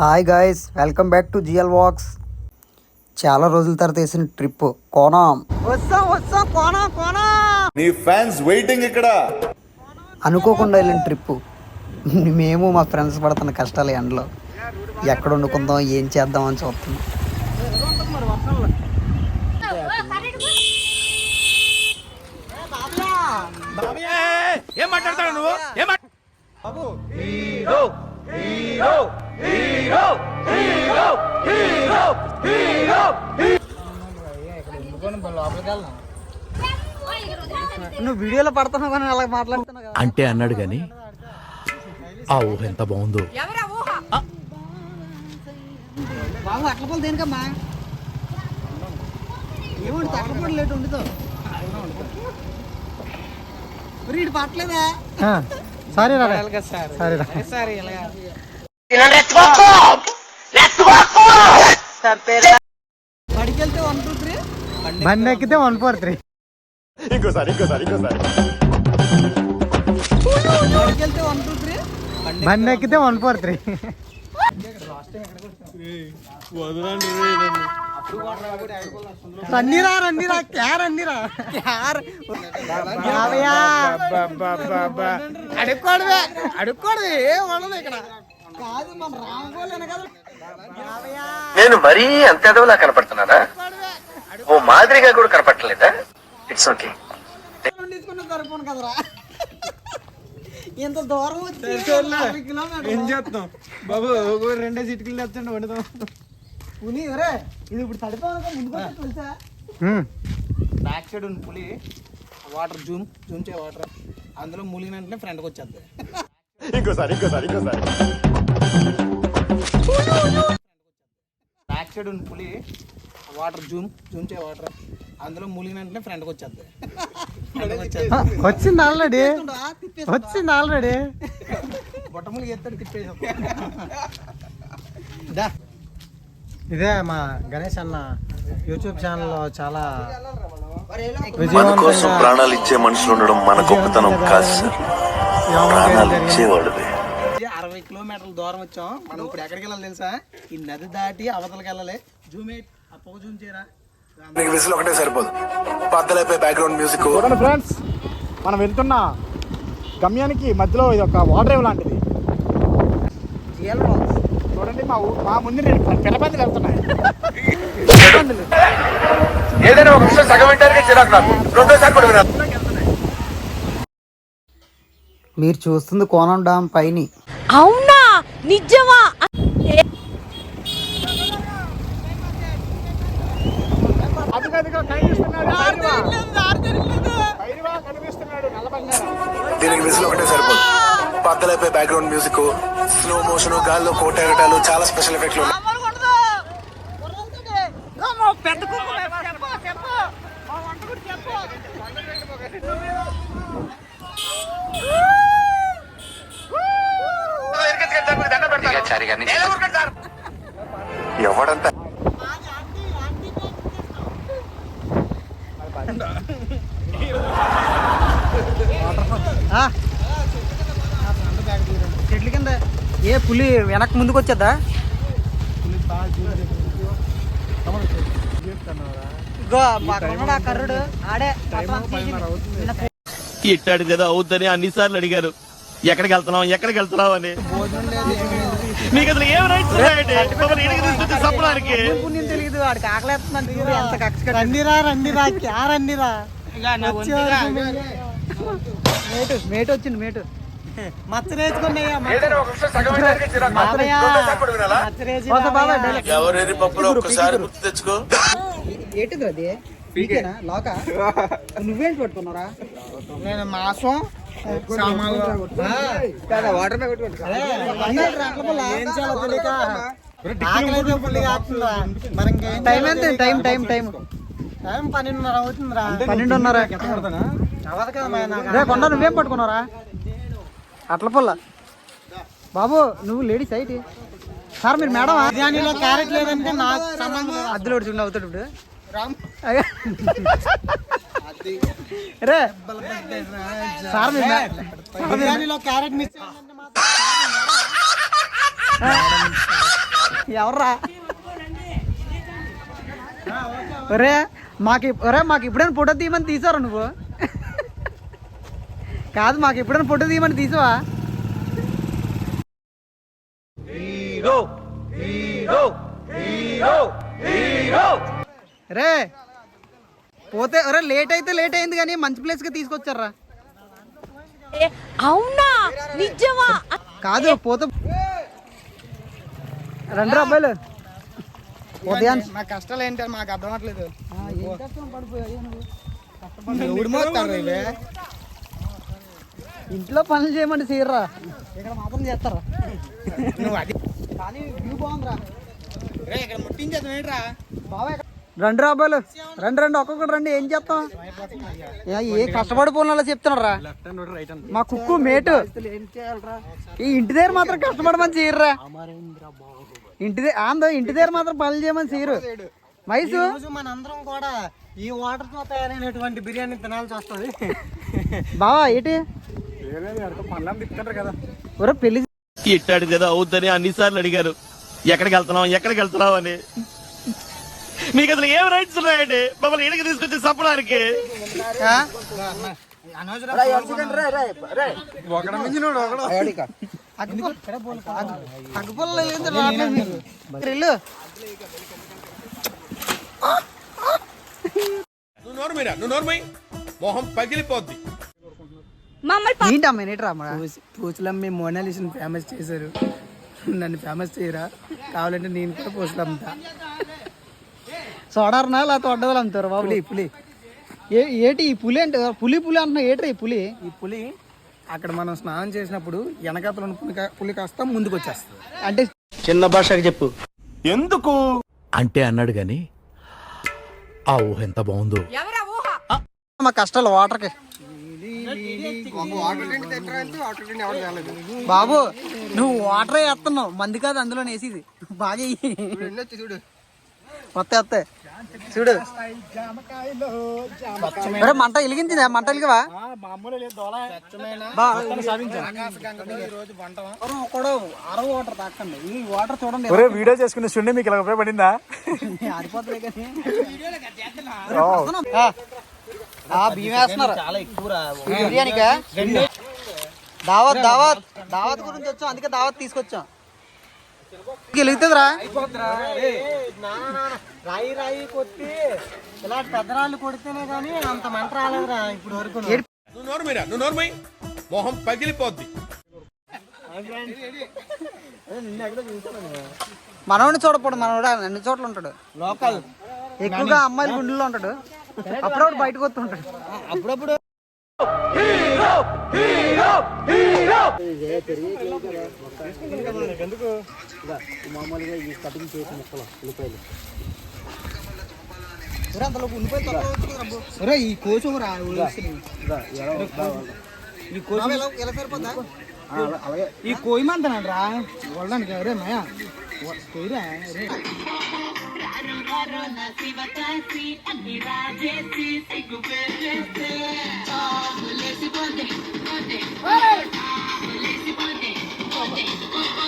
Hi guys welcome back to GL wax చాలా రోజుల తర్వాత వేసిన ట్రిప్ కోణం. వస్తాం వస్తాం కోణం కోణం. నీ ఫ్యాన్స్ వెయిటింగ్ ఇక్కడ. అనుకోకుండా వెళ్ళిన ట్రిప్ మేము మా ఫ్రెండ్స్ పడుతున్న కష్టాలు ఎండలో. ఎక్కడ వండుకుందాం ఏం చేద్దాం అని చూస్తున్నాం. ఏం మాట్లాడతాడు నువ్వు? ఏం మాట్లా- నువ్వు వీడియోలో పడుతున్నావు కానీ అలా మాట్లాడుతున్నావు కదా. అంటే అన్నాడు గాని ఆ ఊహ ఎంత బాగుందో. బాబు అట్ల పొలం దేనికమ్మా? అట్ల పొలం లేటు వండుతావు వీడు పట్టలేదా? సారీ రా సారీ. రా బండి ఎక్కితే వన్ ఫోర్ త్రీ ఇంకోసారి ఇంకోసారి ఇంకోసారి. బండి ఎక్కితే వన్ ఫోర్ త్రీ రండిరా రండిరా క్యా రండిరా యాభయ్యా. అడుక్కోడవే ఏం ఉండదు ఇక్కడ. కాదు మన కదా. నేను మరీ అంత ఎదవలా కనపడుతున్నానా? ఓ మాదిరిగా కూడా కనపడలేదా ఇట్స్ ఓకే తీసుకున్న సరిపోను కదరా. ఇంత దూరం వచ్చి. ఏం చేస్తాం బాబు ఒక రెండే చిటికలు తెచ్చండి వండుతాం పులి ఒరే ఇది ఇప్పుడు తడిపోవాలి తెలుసా బ్యాక్ సైడ్ ఉంది పులి. వాటర్ జూమ్ జూమ్ చే వాటర్ అందులో ములిగిన వెంటనే ఫ్రంట్కి వచ్చేది ఇంకోసారి ఇంకోసారి ఇంకోసారి. బ్యాక్ సైడ్ ఉంది పులి. వాటర్ జూమ్ జూమ్ చే వాటర్ అందులో ములిగిన వెంటనే ఫ్రంట్కి వచ్చేది వచ్చింది ఆల్రెడీ. వచ్చింది ఆల్రెడీ. బొట్ట ములిగి ఎత్తాడు తిప్పేసాం ఇదే మా గణేష్ అన్న యూట్యూబ్ ఛానల్లో చాలా మన కోసం ప్రాణాలు ఇచ్చే మనుషులు ఉండడం మన గొప్పతనం కాదు సార్. ప్రాణాలు ఇచ్చేవాళ్ళవే. అరవై కిలోమీటర్ల దూరం వచ్చాం. మనం ఇప్పుడు ఎక్కడికి వెళ్ళాలి తెలుసా? ఈ నది దాటి అవతలకి వెళ్ళాలి. Zoom eight. ఆ పొగ జూమ్ చేయరా? నీకు విసులు ఒకటే సరిపోదు. బద్దలైపోయి బ్యాక్గ్రౌండ్ మ్యూజిక్ చూడండి ఫ్రెండ్స్ మనం వెళ్తున్న గమ్యానికి మధ్యలో ఇది ఒక వాటర్ వేవ్ లాంటిది. చూడండి మా ఊ- మా ముందు రెండు పిల్లబందులు వెళ్తున్నాయి. ఏదైనా ఒక విషయం సగం వింటానికి చిరాకు నాకు రెండోసారి కూడా వినాలి. మీరు చూస్తుంది కోనం డామ్ పైని. అవునా? నిజమా? దీనికి విసులు ఒకటే సరిపోదు. బద్దలైపోయి బ్యాక్గ్రౌండ్ మ్యూజిక్ స్లో మోషన్ గాల్లో కోటెగటాలు చాలా స్పెషల్ ఎఫెక్ట్లు ఉన్నాయి. చెట్ల కింద ఏ పులి వెనక్కి ముందుకు వచ్చేద్దా కర్రుడు ఆడే ఇట్టాడు కదా అవుద్దని అన్నిసార్లు అడిగారు. ఎక్కడికి వెళ్తున్నాం ఎక్కడికి వెళ్తున్నాం అని. మీకు అసలు ఏం రైట్స్ పుణ్యం తెలియదు. వాడికి రండిరా రండిరా క్యా రండిరా? మేటు మేటు వచ్చింది మేటు. పప్పులో ఒక్కసారి గుర్తు తెచ్చుకో. ఏంటిది అది? పీకేనా? లోక? నువ్వేంటి పట్టుకున్నారా నేను మాసం వాటర్ టైం ఎంత? Time time time time. పన్నెండున్నర అవుతుందిరా. పన్నెండున్నర. అవ్వదు కదా కొండ నువ్వేం పట్టుకున్నారా అట్ల పుల్ల బాబు నువ్వు లేడీస్ అయితే సార్ మీరు మేడం బిర్యానీలో క్యారెట్ లేదంటే నాకు సంబంధం. అద్దెలు పడుచుకుంటూ అవుతాడు ఇప్పుడు. అయ్యో. రే. సార్ మీరు బిర్యానీలో క్యారెట్ మిస్ ఎవర్రా? ఒరే మాకు ఒరే మాకు ఎప్పుడైనా ఫోటో తీయమని తీసారా నువ్వు? కాదు మాకు ఎప్పుడైనా ఫోటో తీయమని తీసావా? రే పోతే ఒరే లేట్ అయితే లేట్ అయింది కానీ మంచి ప్లేస్గా తీసుకొచ్చారా? అవునా? నిజమా? కాదు పోతే రండి అబ్బాయిలు ఉదయం నా కష్టాలు ఏంటి? మాకు అర్థం అవ్వట్లేదు. ఇంట్లో పనులు చేయమంటే చేయర్రా. ఇక్కడ మాత్రం చేస్తారా? నువ్వు అది. కానీ వ్యూ బాగుందిరా. రే ఇక్కడ ముట్టించేద్దాం ఏంట్రా? బాబాయ్ రండి రా అబ్బాయిలు. రండి రండి ఒక్కొక్కటి రండి ఏం చేస్తాం? ఏ, ఏ కష్టపడి పోయిన చెప్తున్నారా మా కుక్కు మేటు. ఈ ఇంటి దగ్గర మాత్రం కష్టపడమని చేయర్రా. ఇంటి ఆందో ఇంటి దగ్గర మాత్రం పనులు చేయమని చేయరు. మైసు? రోజు మనందరం కూడా ఈ వాటర్తో తయారైనటువంటి బిర్యానీ తినాల్సి వస్తుంది. బావా ఏంటి? ఒరే పెళ్ళి ఇట్టాడు కదా అవుద్దని అన్నిసార్లు అడిగారు. ఎక్కడికి వెళ్తున్నాం ఎక్కడికి వెళ్తున్నాం అని. మీకు అసలు ఏం రైట్స్ ఉన్నాయండి? మమ్మల్ని ఇడికి తీసుకొచ్చి అగ్గిపుల్ల ఏంది రావట్లేదు మీరు. నువ్వు నువ్వు నోర్మై మొహం పగిలిపోద్ది. మమ్మల్ని పూచలమ్మి మోనాలిసిన ఫేమస్ చేశారు. నన్ను ఫేమస్ చేయరా? కావాలంటే నేను కూడా పూచలు అమ్ముతా సోడారనా లేకపోతే వడ్డవలు అమ్ముతారు బాబు? పులి పులి. ఏ ఏటి ఈ పులి అంటే పులి పులి అంటున్నా ఏట్రా ఈ పులి? ఈ పులి అక్కడ మనం స్నానం చేసినప్పుడు వెనకాతలు ఉన్న పులి కాస్త ముందుకు వచ్చేస్తుంది అంటే చిన్న భాషకి చెప్పు. ఎందుకు? అంటే అన్నాడు గాని ఆ ఊహ ఎంత బాగుందో. మా కష్టాలు వాటర్కి. బాబు నువ్వు వాటర్ వేస్తున్నావు మంది కాదు అందులో వేసేది. బాగా. చూడు వస్తాయి వస్తాయి చూడు. ఒరే, మంట వెలిగించిందా? మంట వెలిగవా? అరవ వాటర్ తాకండి ఈ వాటర్ చూడండి ఒరే వీడియో చేసుకునే సుండి మీకు ఇలా ఉపయోగపడిందా ఆరిపోతుంది కానీ. బిర్యానీకా? దావత్ దావత్ దావత్ గురించి వచ్చాం. అందుకే దావత్ తీసుకొచ్చాం. గెలుగుతుందిరా రాయి రాయి కొట్టి ఇలా పెద్దరాళ్ళు కొడితేనే కానీ అంత మంట రాలేదురా ఇప్పుడు వరకు. నువ్వు నోర్మిరా నువ్వు నోర్మై మొహం పగిలిపోద్ది. మనోడిని చూడపోడు మనోడు అన్ని చోట్ల ఉంటాడు? లోకల్. ఎక్కువగా అమ్మాయిల గుండెల్లో ఉంటాడు. అప్పుడప్పుడు బయటకు వస్తుంటాడు అప్పుడప్పుడు ఒరే ఈ కోచం రా ఈ కోచం ఈ కోయమంటున్నాడు రా వాళ్ళడానికి అరే మయా? కోయిరా రే అరుణసి వకాసి అన్ని రాజేసి సిగ్గుపెట్టేస్తే లేసిపోతే లేసిపోతే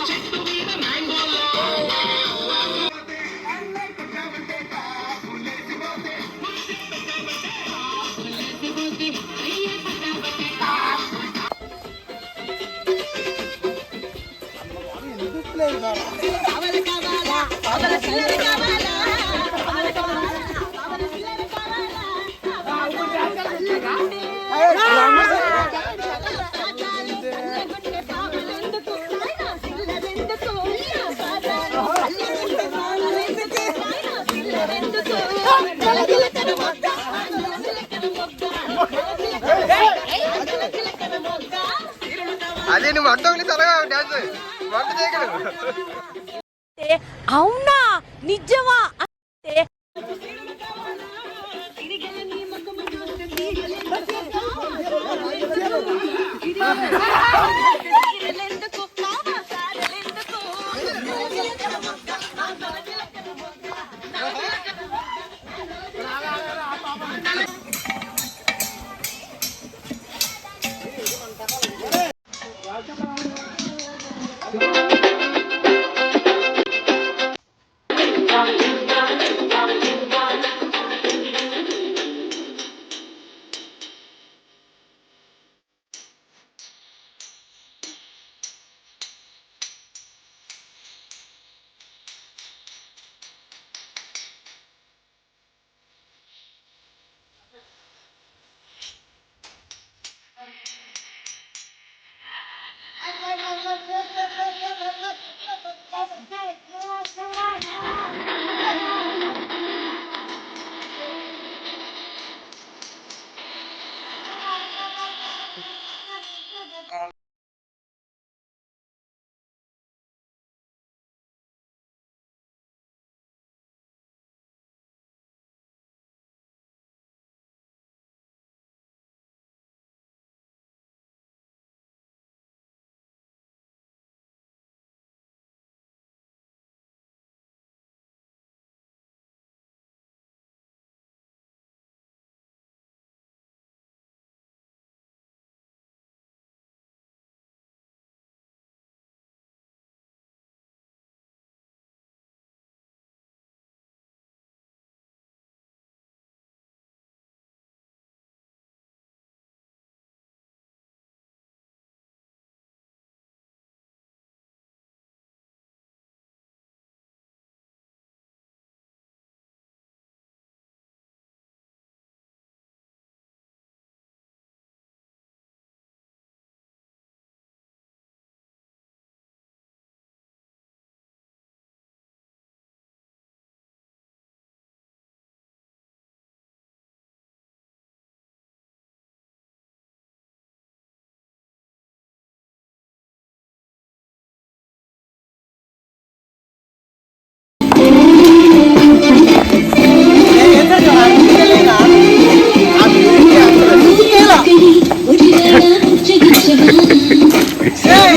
చెట్టు మీద మ్యాంగోలో కావాలా కావాలా అదే నువ్వు డాన్స్. వంట చేయగలవు. అవునా? నిజమా?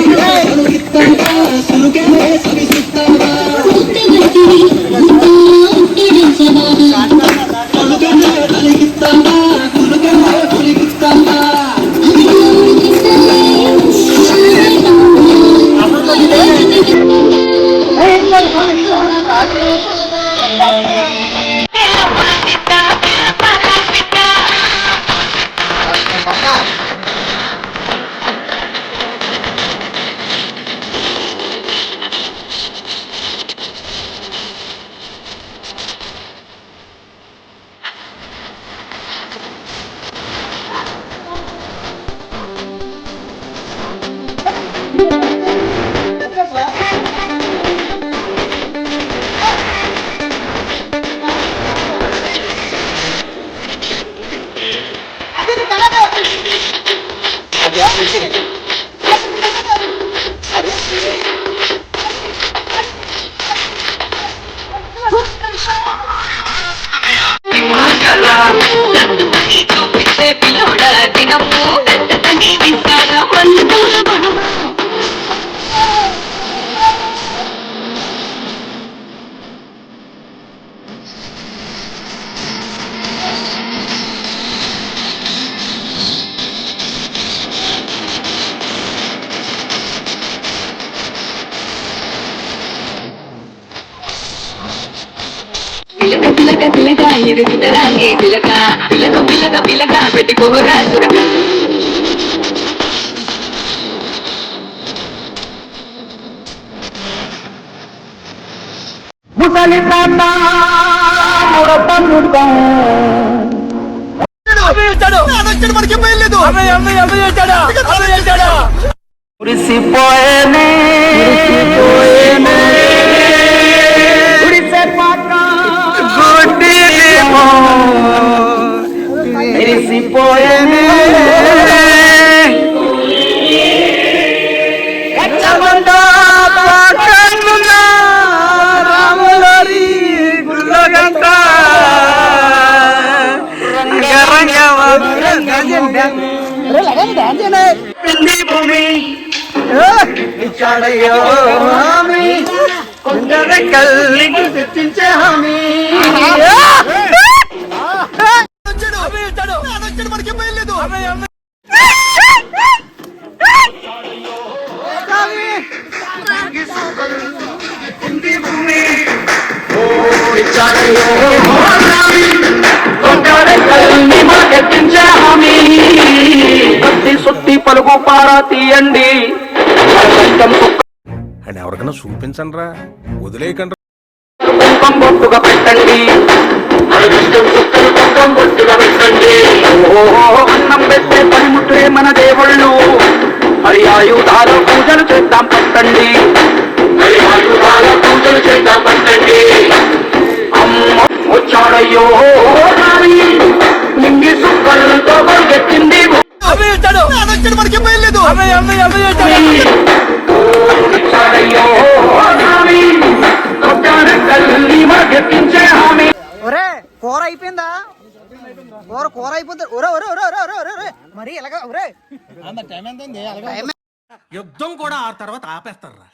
Hey, hey, hey, పిల్లక పిల్లక పిల్లక ఎరుగుతరాగే పిల్లక పిల్లక పిల్లక పిల్లక పెట్టుకోరా సురక డాన్స్ తెచ్చించే హామీ మనకి బయలులేదు Johnny, oh, Johnny, oh, Johnny, oh, Johnny, oh, Johnny, oh, Johnny, oh, Johnny, oh, Johnny, సుత్తి పారా తీయండి. అని ఎవరికైనా చూపించండి రా వదిలేయకండి పెట్టండి. అదృష్టం చుక్కలు కుంకం బొట్టుగా పెట్టండి. ఓహో అన్నం పెట్టే పనిముట్లే మన దేవుళ్ళు. మరి ఆయుధాల పూజలు చేద్దాం పట్టండి. పూజలు చేద్దాం పట్టండి. అమ్మ వచ్చాడయ్యో. ఒరే కూర అయిపోయిందా? కూర కూర అయిపోతుంది ఒరే ఒరే ఒరే ఒరే ఒరే ఒరే ఒరే. మరి ఎలాగ? ఒరే. టైం యుద్ధం కూడా ఆ తర్వాత ఆపేస్తారా?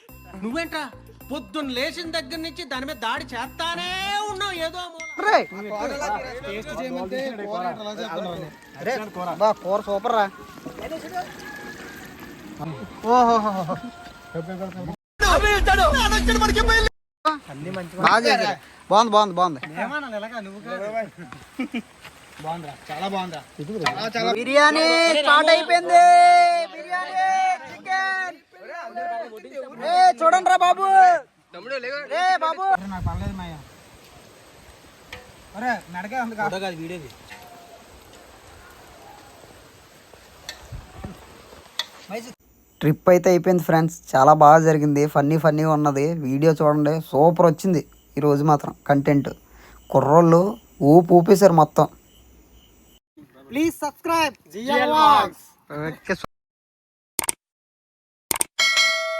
నువ్వేంట్రా? పొద్దున్న లేచిన దగ్గర నుంచి దాని మీద దాడి చేస్తానే ఉన్నావు ఏదో బా కూర సూపర్ రా. బాగుంది బాగుంది బాగుంది. చాలా బాగుందా బిర్యానీ స్టార్ట్ అయిపోయింది. బిర్యానీ చికెన్. చూడండి రా బాబు. రే బాబు. నాకు పర్లేదు మాయ. అరే మెడకే ఉంది కాదు వీడియోది. ట్రిప్ అయితే అయిపోయింది ఫ్రెండ్స్. చాలా బాగా జరిగింది. ఫన్నీ ఫన్నీగా ఉన్నది. వీడియో చూడండి. సూపర్ వచ్చింది. ఈరోజు మాత్రం కంటెంట్. కుర్రోళ్ళు ఊపు ఊపేశారు మొత్తం. Please subscribe